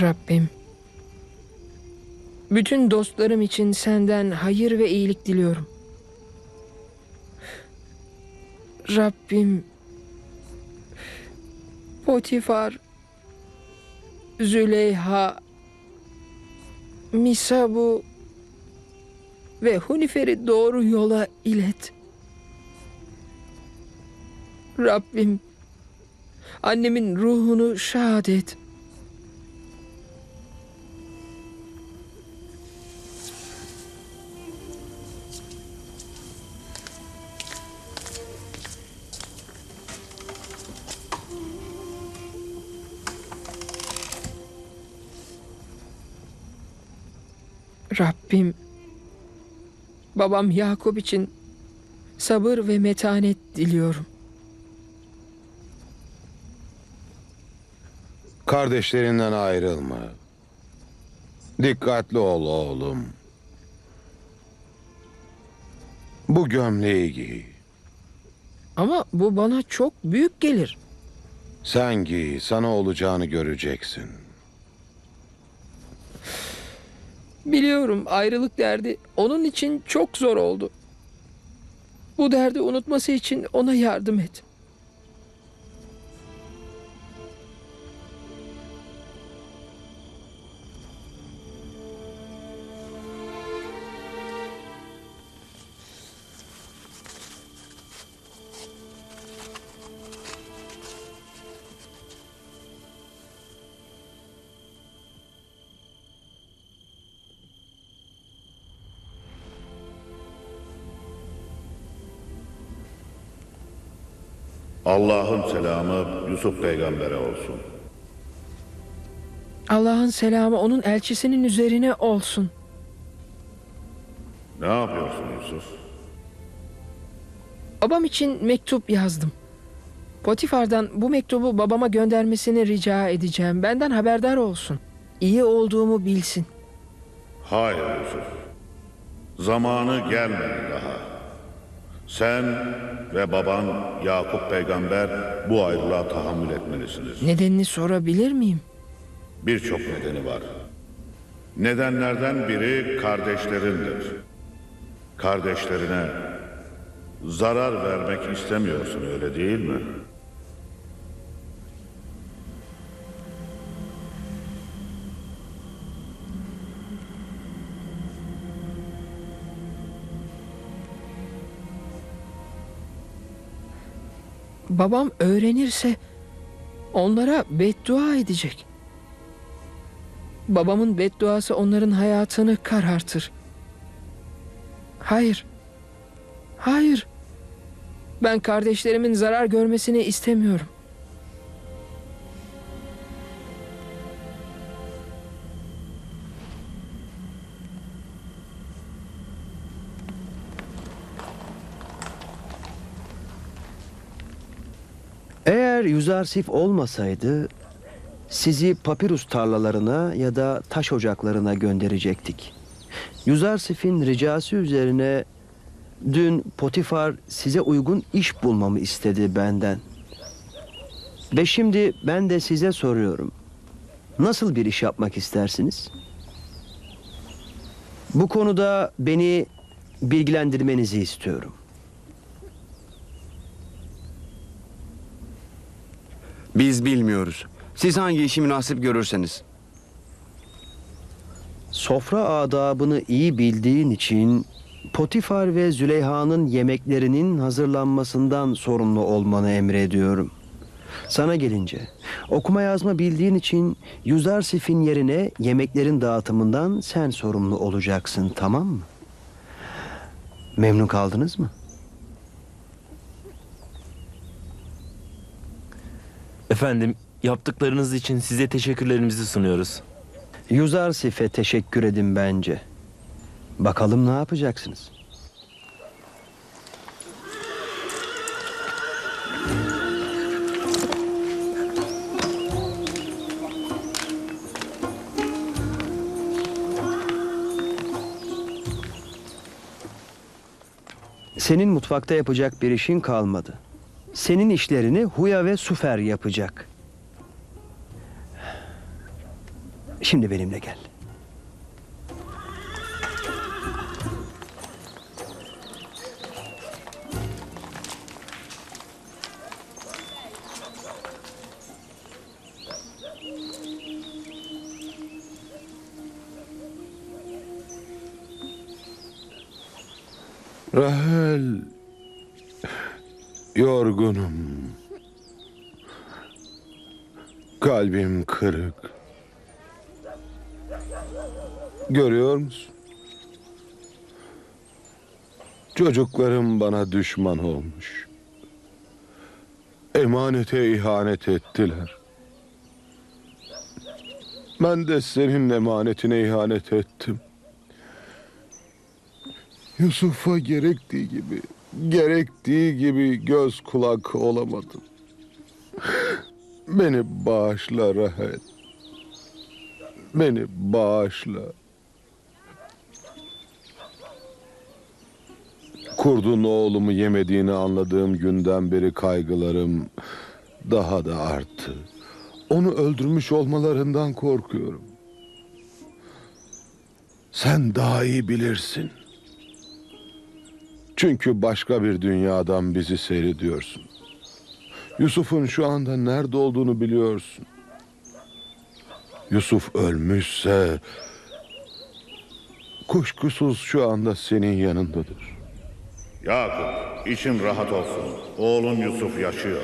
Rabbim. Bütün dostlarım için senden hayır ve iyilik diliyorum. Rabbim Potifar Züleyha Misabu ve Hunifer'i doğru yola ilet. Rabbim annemin ruhunu şad et. Rabbim babam Yakup için sabır ve metanet diliyorum. Kardeşlerinden ayrılma. Dikkatli ol oğlum. Bu gömleği giy. Ama bu bana çok büyük gelir. Sen giy, sana olacağını göreceksin. Biliyorum ayrılık derdi onun için çok zor oldu. Bu derdi unutması için ona yardım et. Allah'ın selamı Yusuf peygambere olsun. Allah'ın selamı onun elçisinin üzerine olsun. Ne yapıyorsun Yusuf? Babam için mektup yazdım. Potifar'dan bu mektubu babama göndermesini rica edeceğim. Benden haberdar olsun. İyi olduğumu bilsin. Hayır Yusuf. Zamanı gelmedi daha. Sen ve baban Yakup peygamber bu ayrılığa tahammül etmelisiniz. Nedenini sorabilir miyim? Birçok nedeni var. Nedenlerden biri kardeşlerindir. Kardeşlerine zarar vermek istemiyorsun öyle değil mi? Babam öğrenirse onlara beddua edecek. Babamın bedduası onların hayatını karartır. Hayır. Hayır. Ben kardeşlerimin zarar görmesini istemiyorum. Eğer Yüzarsif olmasaydı sizi papirus tarlalarına ya da taş ocaklarına gönderecektik. Yüzarsif'in ricası üzerine dün Potifar size uygun iş bulmamı istedi benden. Ve şimdi ben de size soruyorum. Nasıl bir iş yapmak istersiniz? Bu konuda beni bilgilendirmenizi istiyorum. Biz bilmiyoruz. Siz hangi işi münasip görürseniz. Sofra adabını iyi bildiğin için Potifar ve Züleyha'nın yemeklerinin hazırlanmasından sorumlu olmanı emrediyorum. Sana gelince okuma yazma bildiğin için Yüzarsif'in yerine yemeklerin dağıtımından sen sorumlu olacaksın tamam mı? Memnun kaldınız mı? Efendim, yaptıklarınız için size teşekkürlerimizi sunuyoruz. Yüzarsif'e teşekkür edin bence. Bakalım ne yapacaksınız? Senin mutfakta yapacak bir işin kalmadı. Senin işlerini Huya ve Sufer yapacak. Şimdi benimle gel. Çocuklarım bana düşman olmuş. Emanete ihanet ettiler. Ben de senin emanetine ihanet ettim. Yusuf'a gerektiği gibi, gerektiği gibi göz kulak olamadım. Beni bağışla Rahel. Beni bağışla. Kurdun oğlumu yemediğini anladığım günden beri kaygılarım daha da arttı. Onu öldürmüş olmalarından korkuyorum. Sen daha iyi bilirsin. Çünkü başka bir dünyadan bizi seyrediyorsun. Yusuf'un şu anda nerede olduğunu biliyorsun. Yusuf ölmüşse kuşkusuz şu anda senin yanındadır. Yakup, için rahat olsun. Oğlun Yusuf yaşıyor.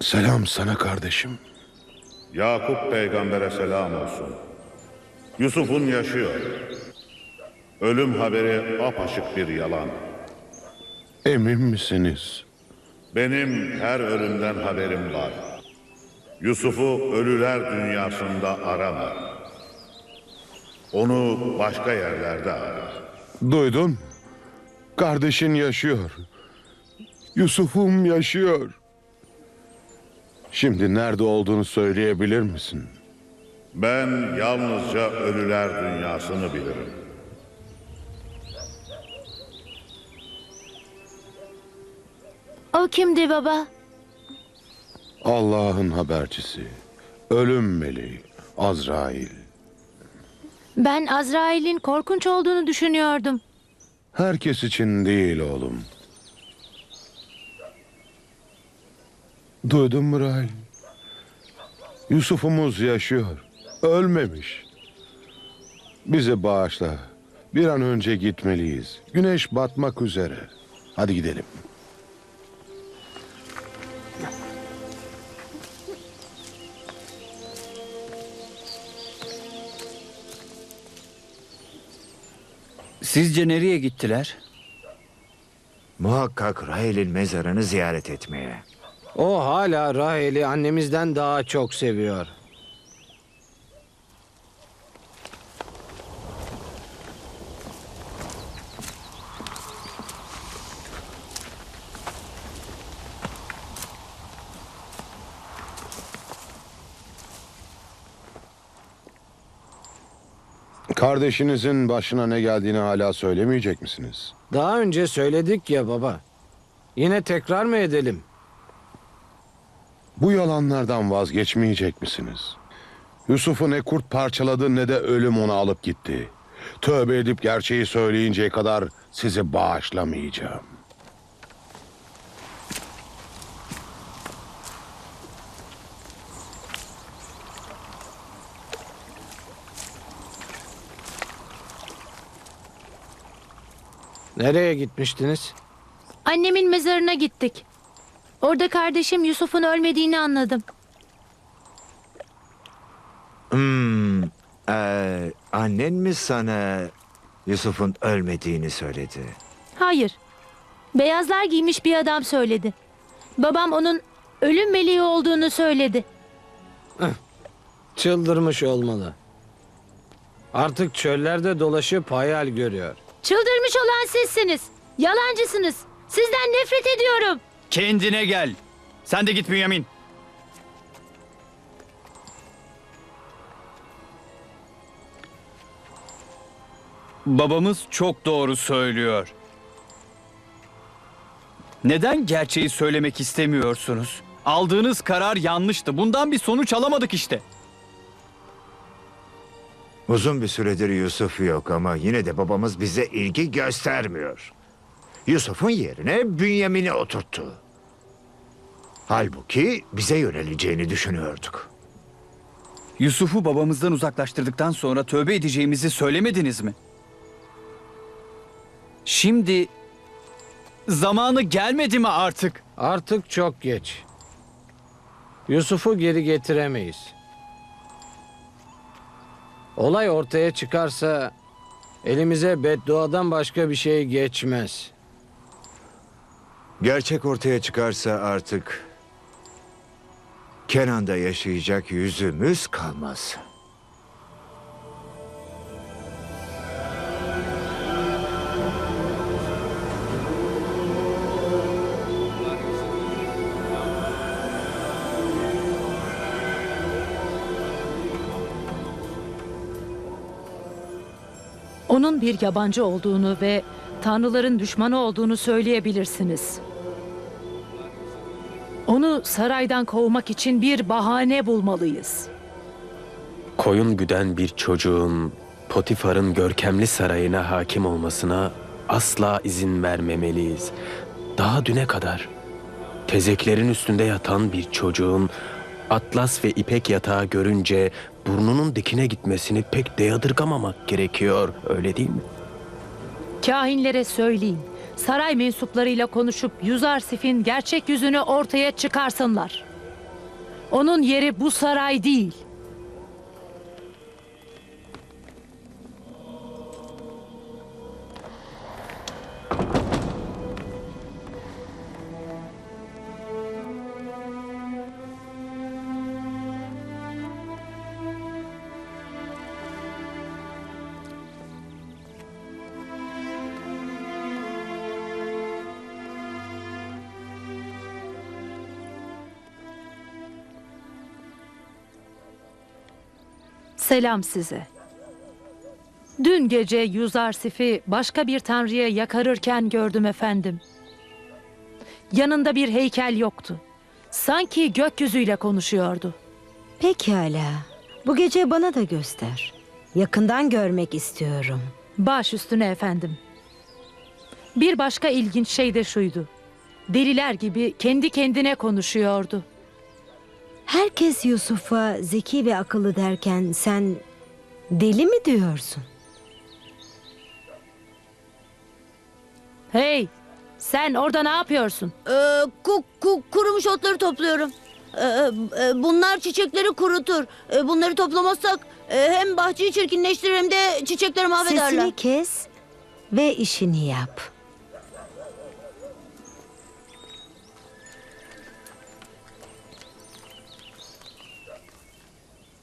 Selam sana kardeşim. Yakup peygambere selam olsun. Yusuf'un yaşıyor. Ölüm haberi apaçık bir yalan. Emin misiniz? Benim her ölümden haberim var. Yusuf'u ölüler dünyasında arama. Onu başka yerlerde ara. Duydun? Kardeşin yaşıyor. Yusuf'um yaşıyor. Şimdi nerede olduğunu söyleyebilir misin? Ben yalnızca ölüler dünyasını bilirim. O kimdi baba? Allah'ın habercisi. Ölüm meleği. Azrail. Ben Azrail'in korkunç olduğunu düşünüyordum. Herkes için değil oğlum. Duydun mu Rahil? Yusuf'umuz yaşıyor. Ölmemiş. Bizi bağışla. Bir an önce gitmeliyiz. Güneş batmak üzere. Hadi gidelim. Sizce nereye gittiler? Muhakkak Rahel'in mezarını ziyaret etmeye. O hala Rahel'i annemizden daha çok seviyor. Kardeşinizin başına ne geldiğini hala söylemeyecek misiniz? Daha önce söyledik ya baba. Yine tekrar mı edelim? Bu yalanlardan vazgeçmeyecek misiniz? Yusuf'u ne kurt parçaladı ne de ölüm onu alıp gitti. Tövbe edip gerçeği söyleyinceye kadar sizi bağışlamayacağım. Nereye gitmiştiniz? Annemin mezarına gittik. Orada kardeşim Yusuf'un ölmediğini anladım. Hmm, ee, annen mi sana Yusuf'un ölmediğini söyledi? Hayır. Beyazlar giymiş bir adam söyledi. Babam onun ölüm meleği olduğunu söyledi. Çıldırmış olmalı. Artık çöllerde dolaşıp hayal görüyor. Çıldırmış olan sizsiniz. Yalancısınız. Sizden nefret ediyorum. Kendine gel. Sen de git Bünyamin. Babamız çok doğru söylüyor. Neden gerçeği söylemek istemiyorsunuz? Aldığınız karar yanlıştı. Bundan bir sonuç alamadık işte. Uzun bir süredir Yusuf yok ama yine de babamız bize ilgi göstermiyor. Yusuf'un yerine Bünyamin'i oturttu. Halbuki bize yöneleceğini düşünüyorduk. Yusuf'u babamızdan uzaklaştırdıktan sonra tövbe edeceğimizi söylemediniz mi? Şimdi zamanı gelmedi mi artık? Artık çok geç. Yusuf'u geri getiremeyiz. Olay ortaya çıkarsa elimize bedduadan başka bir şey geçmez. Gerçek ortaya çıkarsa artık Kenan'da yaşayacak yüzümüz kalmaz. Onun bir yabancı olduğunu ve tanrıların düşmanı olduğunu söyleyebilirsiniz. Onu saraydan kovmak için bir bahane bulmalıyız. Koyun güden bir çocuğun Potifar'ın görkemli sarayına hakim olmasına asla izin vermemeliyiz. Daha düne kadar tezeklerin üstünde yatan bir çocuğun atlas ve ipek yatağı görünce burnunun dikine gitmesini pek de yadırgamamak gerekiyor, öyle değil mi? Kahinlere söyleyin. Saray mensuplarıyla konuşup Yuzarsif'in gerçek yüzünü ortaya çıkarsınlar. Onun yeri bu saray değil. Selam size. Dün gece Yuzarsif'i başka bir tanrıya yakarırken gördüm efendim. Yanında bir heykel yoktu. Sanki gökyüzüyle konuşuyordu. Pekala. Bu gece bana da göster. Yakından görmek istiyorum. Baş üstüne efendim. Bir başka ilginç şey de şuydu. Deliler gibi kendi kendine konuşuyordu. Herkes Yusuf'a zeki ve akıllı derken sen deli mi diyorsun? Hey, sen orada ne yapıyorsun? Ee, ku, ku- kurumuş otları topluyorum. Ee, e, bunlar çiçekleri kurutur. Ee, bunları toplamazsak e, hem bahçeyi çirkinleştirir hem de çiçekleri mahvederler. Sesini kes ve işini yap.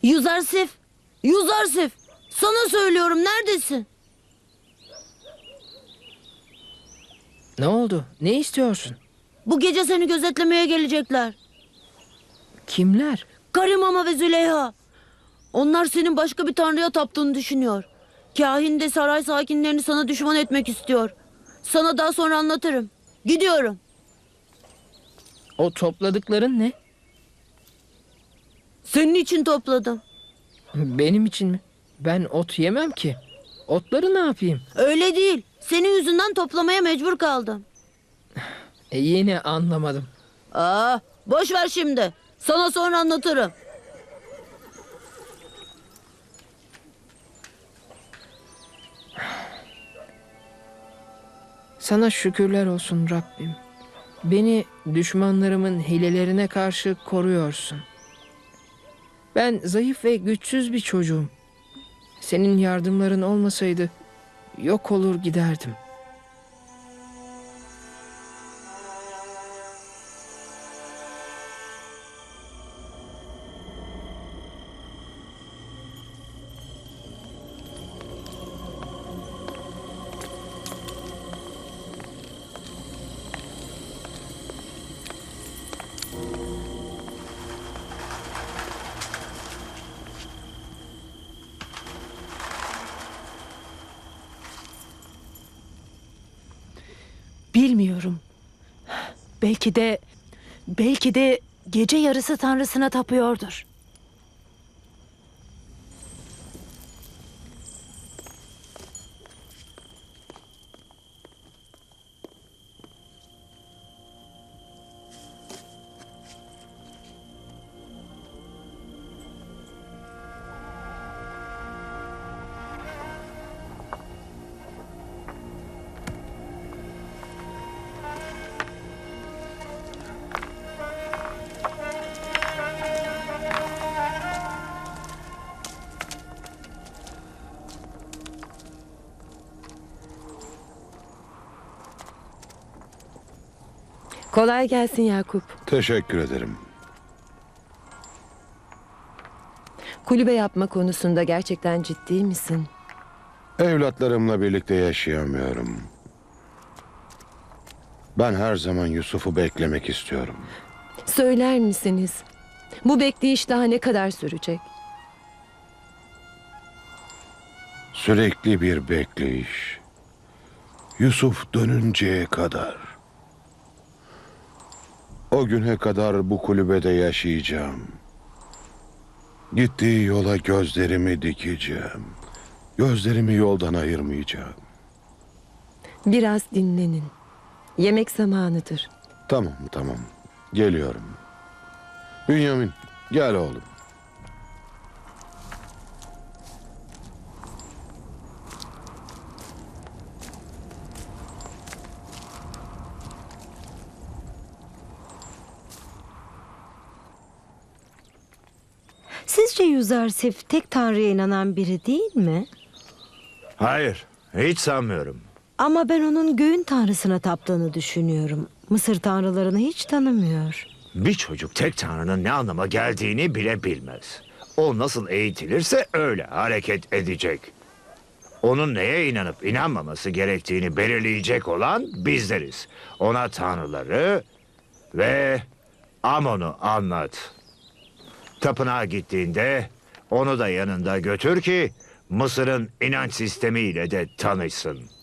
Yuzarsif! Yuzarsif! Sana söylüyorum neredesin? Ne oldu? Ne istiyorsun? Bu gece seni gözetlemeye gelecekler. Kimler? Karimama ve Züleyha. Onlar senin başka bir tanrıya taptığını düşünüyor. Kahin de saray sakinlerini sana düşman etmek istiyor. Sana daha sonra anlatırım. Gidiyorum. O topladıkların ne? Senin için topladım. Benim için mi? Ben ot yemem ki. Otları ne yapayım? Öyle değil. Senin yüzünden toplamaya mecbur kaldım. E, yine anlamadım. Aa, boş ver şimdi. Sana sonra anlatırım. Sana şükürler olsun Rabbim. Beni düşmanlarımın hilelerine karşı koruyorsun. Ben zayıf ve güçsüz bir çocuğum. Senin yardımların olmasaydı yok olur giderdim. Belki de belki de gece yarısı tanrısına tapıyordur. Kolay gelsin Yakup. Teşekkür ederim. Kulübe yapma konusunda gerçekten ciddi misin? Evlatlarımla birlikte yaşayamıyorum. Ben her zaman Yusuf'u beklemek istiyorum. Söyler misiniz? Bu bekleyiş daha ne kadar sürecek? Sürekli bir bekleyiş. Yusuf dönünceye kadar. O güne kadar bu kulübede yaşayacağım. Gittiği yola gözlerimi dikeceğim. Gözlerimi yoldan ayırmayacağım. Biraz dinlenin. Yemek zamanıdır. Tamam tamam. Geliyorum. Bünyamin gel oğlum. Sizce Yüzarsif tek tanrıya inanan biri değil mi? Hayır, hiç sanmıyorum. Ama ben onun göğün tanrısına taptığını düşünüyorum. Mısır tanrılarını hiç tanımıyor. Bir çocuk tek tanrının ne anlama geldiğini bile bilmez. O nasıl eğitilirse öyle hareket edecek. Onun neye inanıp inanmaması gerektiğini belirleyecek olan bizleriz. Ona tanrıları ve Amon'u anlat. Tapınağa gittiğinde onu da yanında götür ki Mısır'ın inanç sistemiyle de tanışsın.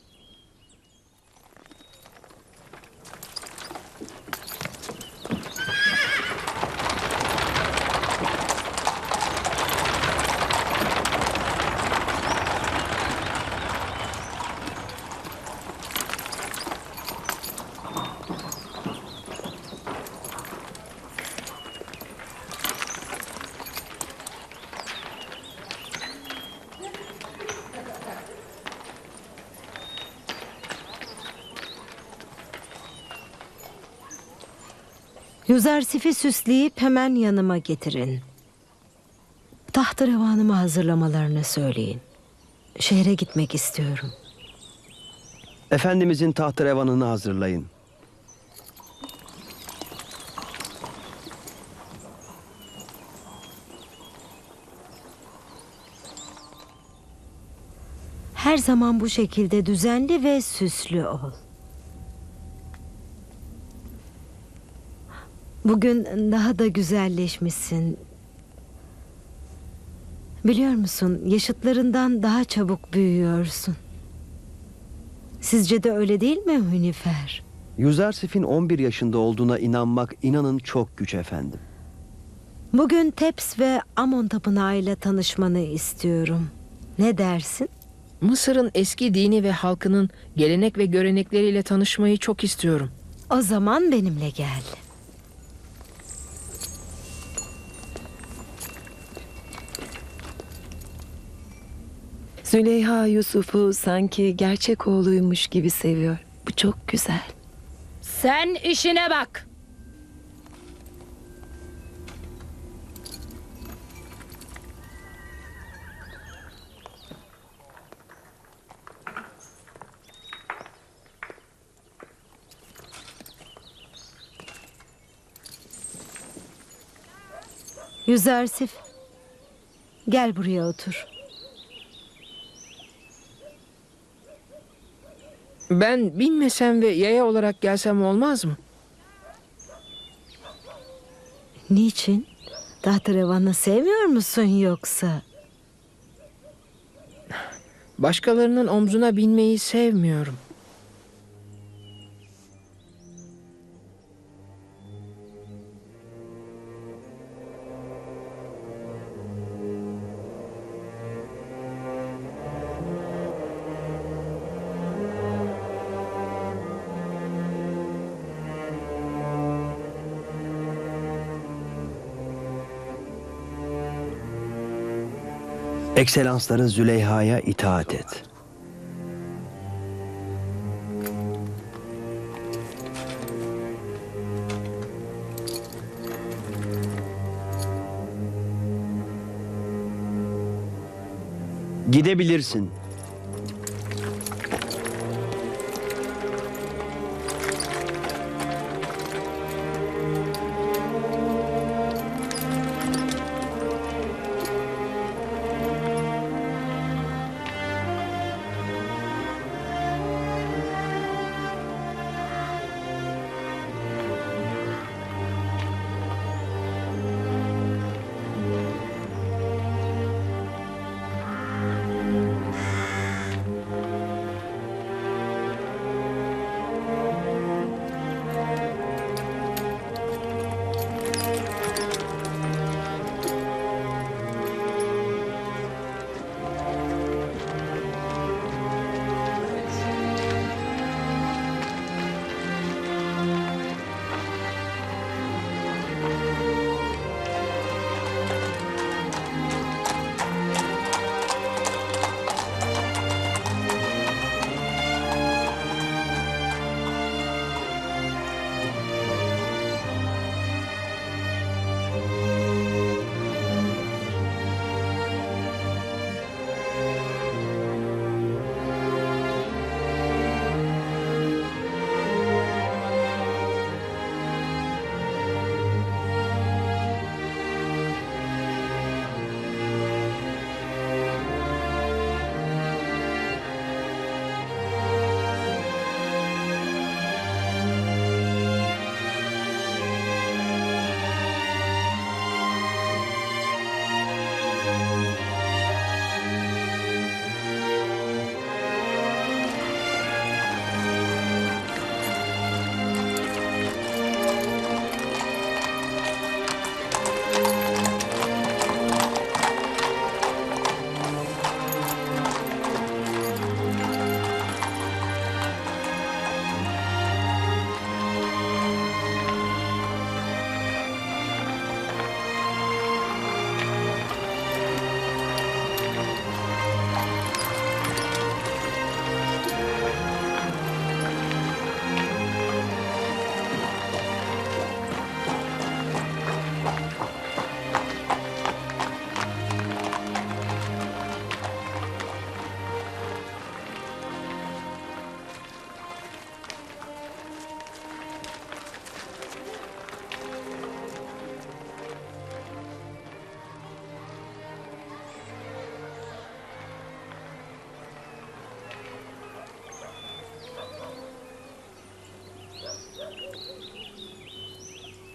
Yüzarsif'i süsleyip hemen yanıma getirin. Tahterevanımı hazırlamalarını söyleyin. Şehre gitmek istiyorum. Efendimizin tahterevanını hazırlayın. Her zaman bu şekilde düzenli ve süslü ol. Bugün daha da güzelleşmişsin. Biliyor musun, yaşıtlarından daha çabuk büyüyorsun. Sizce de öyle değil mi Hünifer? Yüzarsif'in 11 yaşında olduğuna inanmak inanın çok güç efendim. Bugün Teps ve Amon tapınağıyla tanışmanı istiyorum. Ne dersin? Mısır'ın eski dini ve halkının gelenek ve görenekleriyle tanışmayı çok istiyorum. O zaman benimle gel. Züleyha Yusuf'u sanki gerçek oğluymuş gibi seviyor. Bu çok güzel. Sen işine bak. Yüzersif, gel buraya otur. Ben binmesem ve yaya olarak gelsem olmaz mı? Niçin? Tahterevanı sevmiyor musun yoksa? Başkalarının omzuna binmeyi sevmiyorum. Ekselansları Züleyha'ya itaat et. Gidebilirsin.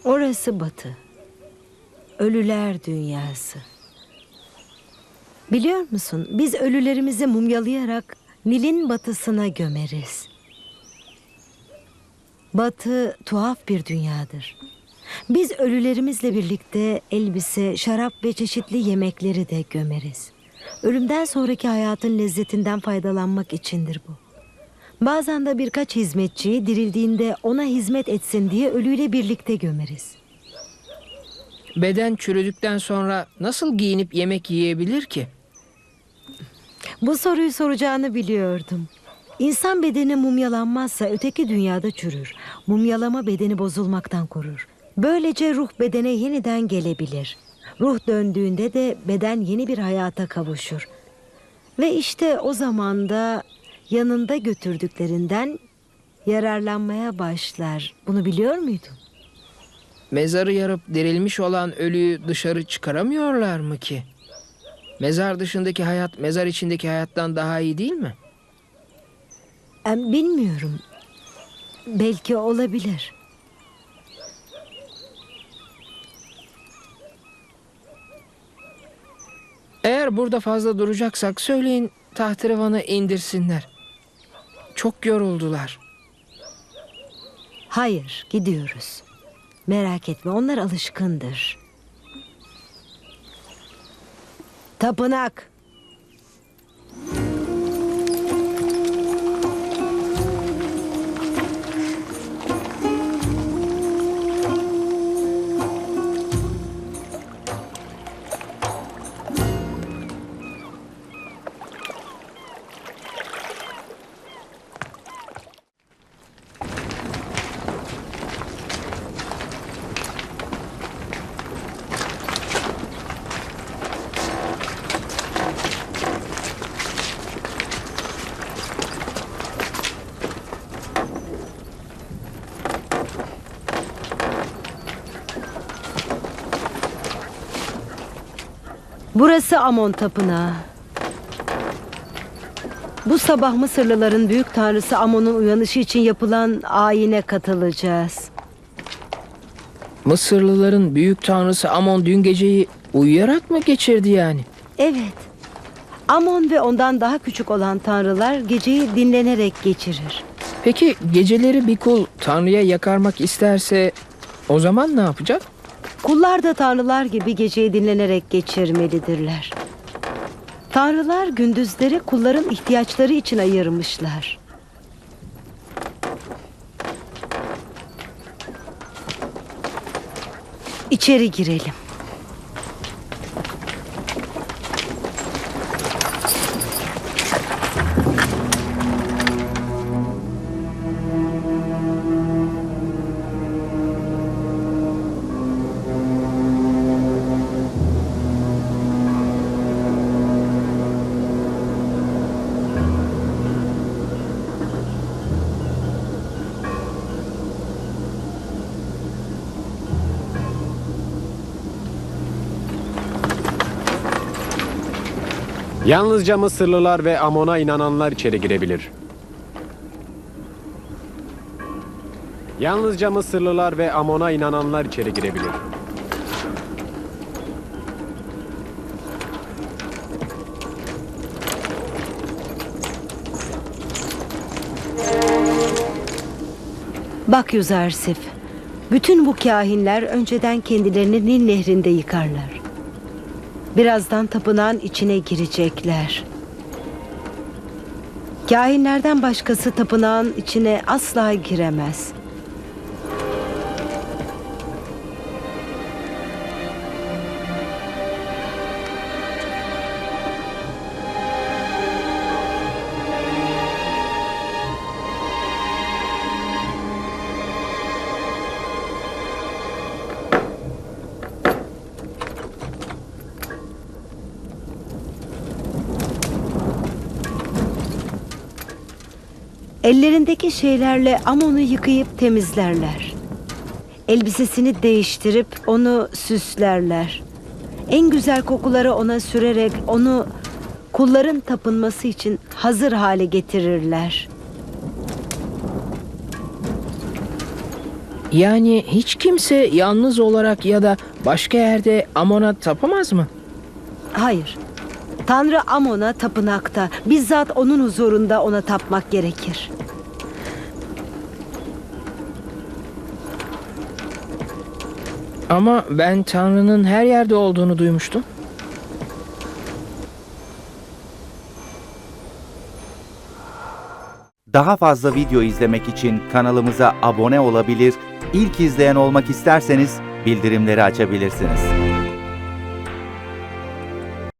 Orası batı. Ölüler dünyası. Biliyor musun? Biz ölülerimizi mumyalayarak Nil'in batısına gömeriz. Batı tuhaf bir dünyadır. Biz ölülerimizle birlikte elbise, şarap ve çeşitli yemekleri de gömeriz. Ölümden sonraki hayatın lezzetinden faydalanmak içindir bu. Bazen de birkaç hizmetçi dirildiğinde ona hizmet etsin diye ölüyle birlikte gömeriz. Beden çürüdükten sonra nasıl giyinip yemek yiyebilir ki? Bu soruyu soracağını biliyordum. İnsan bedeni mumyalanmazsa öteki dünyada çürür. Mumyalama bedeni bozulmaktan korur. Böylece ruh bedene yeniden gelebilir. Ruh döndüğünde de beden yeni bir hayata kavuşur. Ve işte o zaman da yanında götürdüklerinden yararlanmaya başlar. Bunu biliyor muydun? Mezarı yarıp dirilmiş olan ölüyü dışarı çıkaramıyorlar mı ki? Mezar dışındaki hayat mezar içindeki hayattan daha iyi değil mi? Em, bilmiyorum. Belki olabilir. Eğer burada fazla duracaksak söyleyin tahterevanı indirsinler. Çok yoruldular. Hayır, gidiyoruz. Merak etme, onlar alışkındır. Tapınak. Burası Amon Tapınağı. Bu sabah Mısırlıların büyük tanrısı Amon'un uyanışı için yapılan ayine katılacağız. Mısırlıların büyük tanrısı Amon dün geceyi uyuyarak mı geçirdi yani? Evet. Amon ve ondan daha küçük olan tanrılar geceyi dinlenerek geçirir. Peki geceleri bir kul tanrıya yakarmak isterse o zaman ne yapacak? Kullar da tanrılar gibi geceyi dinlenerek geçirmelidirler. Tanrılar gündüzleri kulların ihtiyaçları için ayırmışlar. İçeri girelim. Yalnızca Mısırlılar ve Amon'a inananlar içeri girebilir. Yalnızca Mısırlılar ve Amon'a inananlar içeri girebilir. Bak Yüzersif. Bütün bu kahinler önceden kendilerini Nil nehrinde yıkarlar. Birazdan tapınağın içine girecekler. Kahinlerden başkası tapınağın içine asla giremez. Ellerindeki şeylerle Amon'u yıkayıp temizlerler. Elbisesini değiştirip onu süslerler. En güzel kokuları ona sürerek onu kulların tapınması için hazır hale getirirler. Yani hiç kimse yalnız olarak ya da başka yerde Amon'a tapamaz mı? Hayır. Tanrı Amon'a tapınakta, bizzat onun huzurunda ona tapmak gerekir. Ama ben Tanrı'nın her yerde olduğunu duymuştum. Daha fazla video izlemek için kanalımıza abone olabilir, ilk izleyen olmak isterseniz bildirimleri açabilirsiniz.